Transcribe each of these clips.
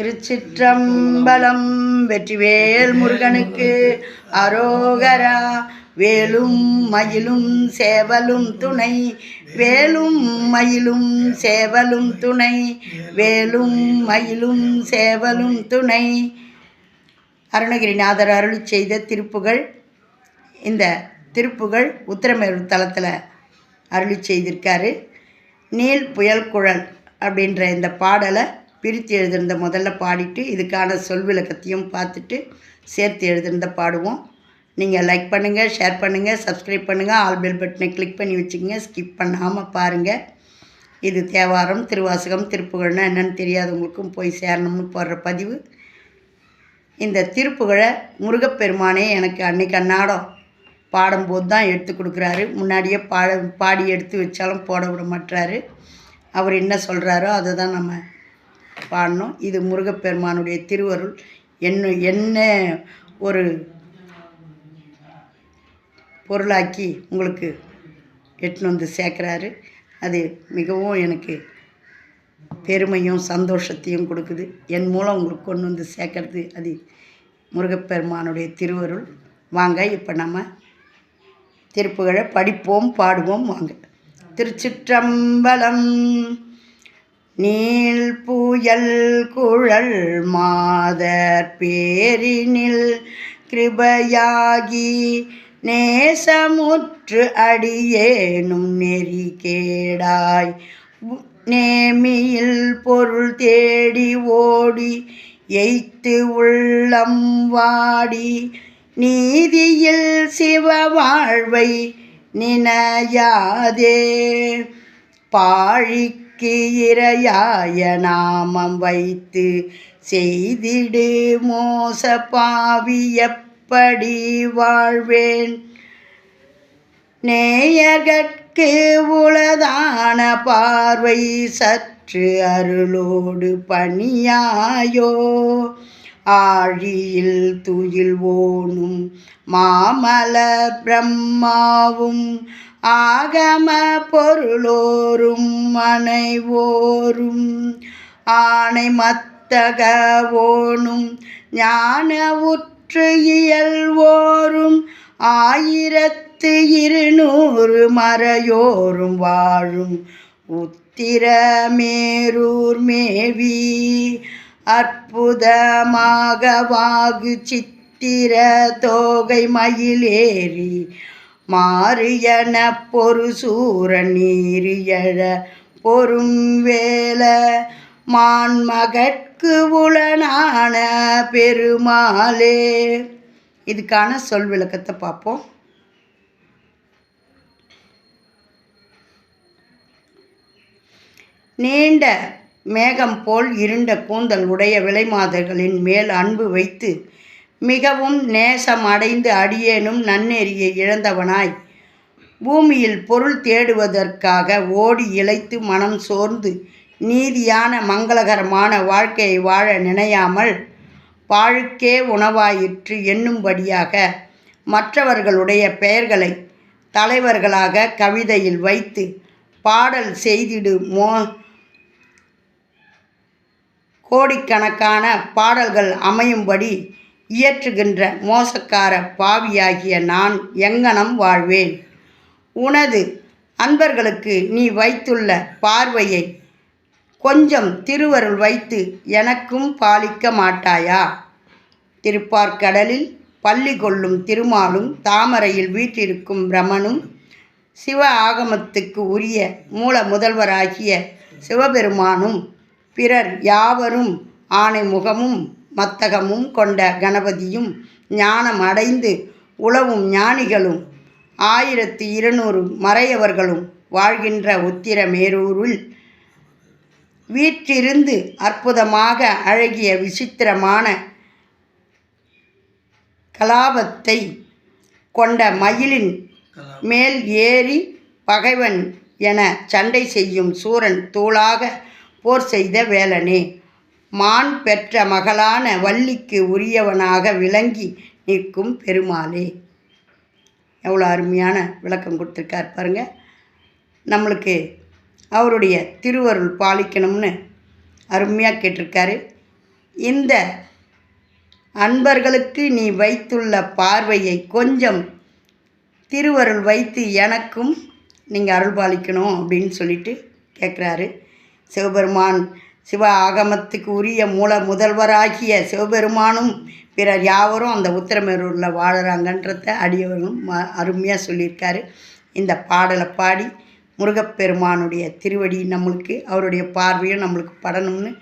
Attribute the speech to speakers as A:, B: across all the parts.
A: திருச்சிற்றம்பலம் வெற்றிவேல் முருகனுக்கு அரோகரா. வேலும் மயிலும் சேவலும் துணை. வேலும் மயிலும் சேவலும் துணை. வேலும் மயிலும் சேவலும் துணை. அருணகிரிநாதர் அருளி செய்த திருப்புகள். இந்த திருப்புகள் உத்திரமேரூர் தளத்தில் அருளி செய்திருக்காரு. நீல் புயல் குழல் அப்படின்ற இந்த பாடலை பிரித்து எழுதிருந்த முதல்ல பாடிட்டு இதுக்கான சொல் விளக்கத்தையும் பார்த்துட்டு சேர்த்து எழுதியிருந்த பாடுவோம். நீங்கள் லைக் பண்ணுங்கள் ஷேர் பண்ணுங்கள் சப்ஸ்கிரைப் பண்ணுங்கள் ஆல் பெல் பட்டனை கிளிக் பண்ணி வச்சுக்கோங்க. ஸ்கிப் பண்ணாமல் பாருங்கள் இது தேவாரம் திருவாசகம் திருப்புகழ்னா என்னென்னு தெரியாதவங்களுக்கும் போய் சேரணும்னு போடுற பதிவு. இந்த திருப்புகழை முருகப்பெருமானே எனக்கு அன்னைக்கு அன்னாடம் பாடும்போது தான் எடுத்து கொடுக்குறாரு. முன்னாடியே பாட பாடி எடுத்து வச்சாலும் போட விட மாட்டுறாரு அவர் என்ன சொல்கிறாரோ அதை தான் நம்ம பாடணும். இது முருகப்பெருமானுடைய திருவருள். என்ன என்ன ஒரு பொருளாக்கி உங்களுக்கு எட்டுன்னு வந்து சேர்க்குறாரு. அது மிகவும் எனக்கு பெருமையும் சந்தோஷத்தையும் கொடுக்குது. என் மூலம் உங்களுக்கு கொண்டு வந்து சேர்க்கறது அது முருகப்பெருமானுடைய திருவருள். வாங்க இப்போ நம்ம திருப்புகழை படிப்போம் பாடுவோம் வாங்க. திருச்சிற்றம்பலம் நீள் புயல் குழல் மாதர் பேரினில் கிருபையாகி நேசமுற்று அடியேனும் நெறி கேடாய். உ- நேமியில் பொருள் தேடி ஓடி எய்த்து உள்ளம் வாடி. நீதியில் சிவ வாழ்வை நினையாதே. பாழிக்கு இரையாய நாமம் வைத்து செய்திடு மோச பாவி எப்படி வாழ்வேன்? நேயகற்கு உளதான பார்வை சற்று அருளோடு பணியாயோ? ஆழியில் துயில் ஓணும் மாமல பிரம்மாவும் ஆகம பொருளோரும் மனைவோரும் ஆணை மத்தகவோனும் ஓணும் ஞான உற்று இயல்வோரும் ஆயிரத்து இருநூறு மறையோரும் வாழும் உத்திரமேரூர் மேவி. அற்புதமாக வாகு சித்திர தோகை மயிலேறி மாறியன பொறு சூர நீரியழ பொறும் வேல மான்மகட்கு உளனான பெருமாளே. இதுக்கான சொல் விளக்கத்தை பார்ப்போம். நீண்ட மேகம் போல் இருண்ட கூந்தல் உடைய விலைமாதர்களின் மேல் அன்பு வைத்து மிகவும் நேசம் அடைந்து அடியேனும் நன்னெறியை இழந்தவனாய். பூமியில் பொருள் தேடுவதற்காக ஓடி இழைத்து மனம் சோர்ந்து நீதியான மங்களகரமான வாழ்க்கையை வாழ நினையாமல் பாழுக்கே உணவாயிற்று என்னும்படியாக மற்றவர்களுடைய பெயர்களை தலைவர்களாக கவிதையில் வைத்து பாடல் செய்திடு மோ கோடிக்கணக்கான பாடல்கள் அமையும்படி இயற்றுகின்ற மோசக்கார பாவியாகிய நான் எங்கனம் வாழ்வேன்? உனது அன்பர்களுக்கு நீ வைத்துள்ள பார்வையை கொஞ்சம் திருவருள் வைத்து எனக்கும் பாலிக்க மாட்டாயா? திருப்பார்கடலில் பள்ளி கொள்ளும் திருமாலும் தாமரையில் வீற்றிருக்கும் பிரமனும் சிவ ஆகமத்துக்கு உரிய மூல முதல்வராகிய சிவபெருமானும் பிறர் யாவரும் ஆணை முகமும் மத்தகமும் கொண்ட கணபதியும் ஞானம் அடைந்து உழவும் ஞானிகளும் ஆயிரத்து இருநூறு மறையவர்களும் வாழ்கின்ற உத்திரமேரூரில் வீற்றிருந்து அற்புதமாக அழகிய விசித்திரமான கலாபத்தை கொண்ட மயிலின் மேல் ஏறி பகைவன் என சண்டை செய்யும் சூரன் தூளாக போர் செய்த வேலனே. மான் பெற்ற மகளான வள்ளிக்கு உரியவனாக விளங்கி நிற்கும் பெருமாளே. எவ்வளோ அருமையான விளக்கம் கொடுத்துருக்கார் பாருங்க. நம்மளுக்கு அவருடைய திருவருள் பாலிக்கணும்னு அருமையாக கேட்டிருக்காரு. இந்த அன்பர்களுக்கு நீ வைத்துள்ள பார்வையை கொஞ்சம் திருவருள் வைத்து எனக்கும் நீங்கள் அருள் பாலிக்கணும் அப்படின்னு சொல்லிட்டு கேட்குறாரு. சிவபெருமான் சிவ ஆகமத்துக்கு உரிய மூல முதல்வராகிய சிவபெருமானும் பிறர் யாவரும் அந்த உத்திரமேரூரில் வாழறாங்கன்றத அடியவரும் ம- அருமையாக சொல்லியிருக்காரு. இந்த பாடலை பாடி முருகப்பெருமானுடைய திருவடி நம்மளுக்கு அவருடைய பார்வையும் நம்மளுக்கு படணும்னு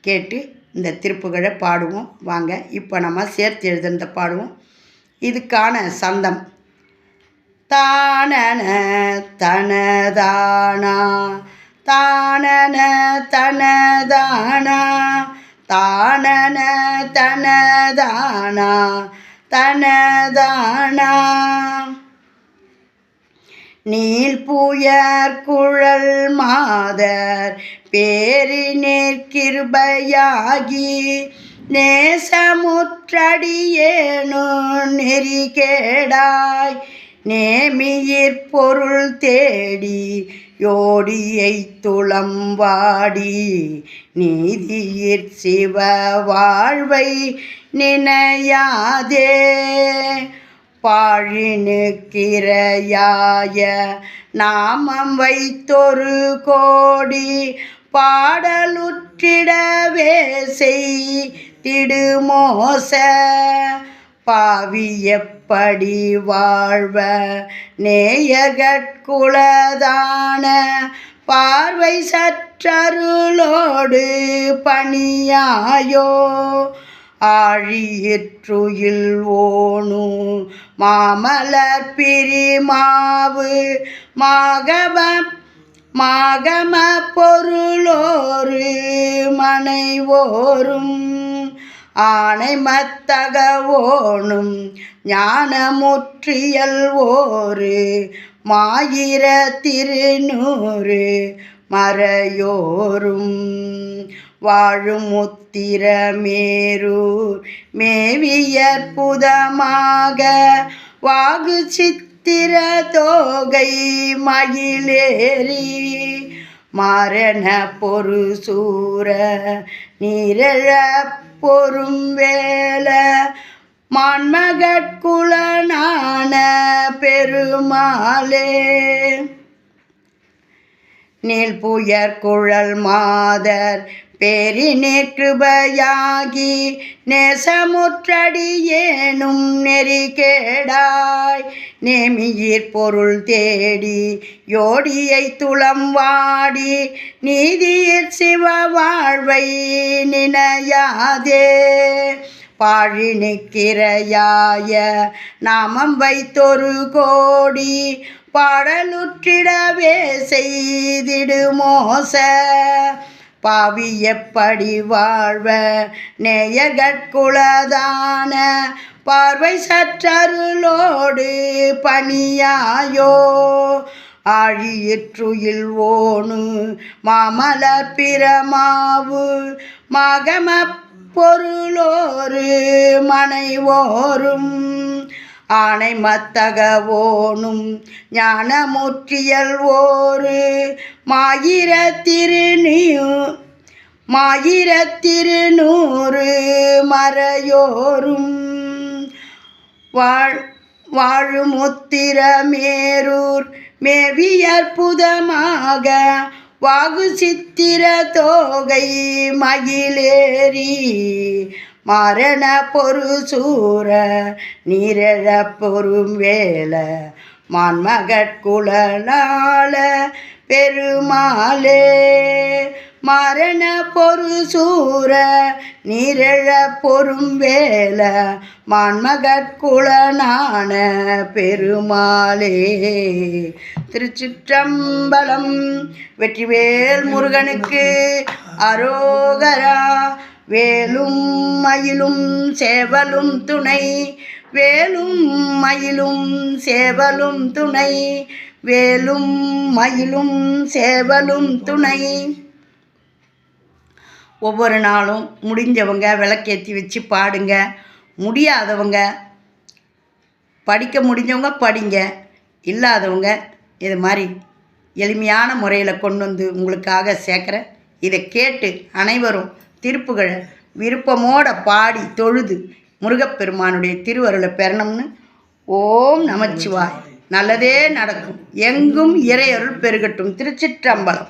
A: கேட்டு இந்த திருப்புகழை பாடுவோம். வாங்க இப்போ நம்ம சேர்த்து எழுதுனத பாடுவோம். இதுக்கான சந்தம். தானன தனதானா தானன தனதானா? தானன தனதானா? தனதானா? நீல் புயர் குழல் மாதர் பேரினேர் கிருபையாகி நேசமுற்றடியேனு நெறி கேடாய் நேமியிற் பொருள் தேடி யோடியை துளம்பாடி நீதியிற் சிவ வாழ்வை நினையாதே. பாழினுக்கிரையாய நாமம் வைத்தொரு கோடி பாடலுற்றிடவே செய்திடுமோச. பாவி எப்படி வாழ்வ? நேயகட்குலதான பார்வை சற்றருளோடு பணியாயோ? ஆழியிற்றுயில் ஓணு மாமலர் பிரிமாவு மாகவ மாகம பொருளோரு மனைவோரும் ஆனை மத்தகவோனும் ஞானமுற்றியல் ஓரு மாயிர திருநூறு மறையோரும். வாழும் முத்திரமேரூர் மேவியற்புதமாக வாகு சித்திர தோகை மயிலேறி மரண பொரு சூர நீரழ பொறும் வேல மான்மகட்குலனான பெருமாளே. நீல் புயற் குழல் மாதர் பேரினேற் கிருபையாகி நேசமுற்றடியேனும் நெறி கேடாய் நேமியிற் பொருள் தேடி யோடியை துளம் வாடி நீதியிற் சிவ வாழ்வை நினையாதே. பாழினிக்கிரையாய நாமம் வைத்தொரு கோடி பாடலுற்றிடவே செய்திடுமோச. பாவி எப்படி வாழ்வ நேயகட்குலதான பார்வை சற்றருளோடு பணியாயோ. ஆழியிற்றுயில் ஓணு மாமலர் பிரமாவு மகம பொருளோரு மனைவோரும். ஆனை மத்தகவோனும் ஞானமுற்றியல் ஓரு மாயிர திருநீயு மாயிர திருநூறு மறையோரும். வாழ் வாழுமுத்திரமேரூர் மேவி அற்புதமாக வாகு சித்திர தோகை மகிழேறி மரண பொரு சூர நீரழ பொறும் வேல மான்மகட்குழலால பெருமாளே. மரண பொரு சூர நீரழ பொறும் வேல மான்மகட்குழனான பெருமாளே. திருச்சிற்றம்பலம் வெற்றிவேல் முருகனுக்கு அரோகரா வேலும் மயிலும் சேவலும் துணை. வேலும் மயிலும் சேவலும் துணை. வேலும் மயிலும் சேவலும் துணை. ஒவ்வொரு நாளும் முடிஞ்சவங்க விளக்கேற்றி வச்சு பாடுங்க. முடியாதவங்க படிக்க முடிஞ்சவங்க படிங்க. இல்லாதவங்க இது மாதிரி எளிமையான முறையில் கொண்டு வந்து உங்களுக்காக சேர்க்குறேன். இதை கேட்டு அனைவரும் திருப்புகழை விருப்பமோட பாடி தொழுது முருகப்பெருமானுடைய திருவருளை பெறணும்னு ஓம் நமச்சிவாய். நல்லதே நடக்கும். எங்கும் இறையருள் பெருகட்டும். திருச்சிற்றம்பலம்.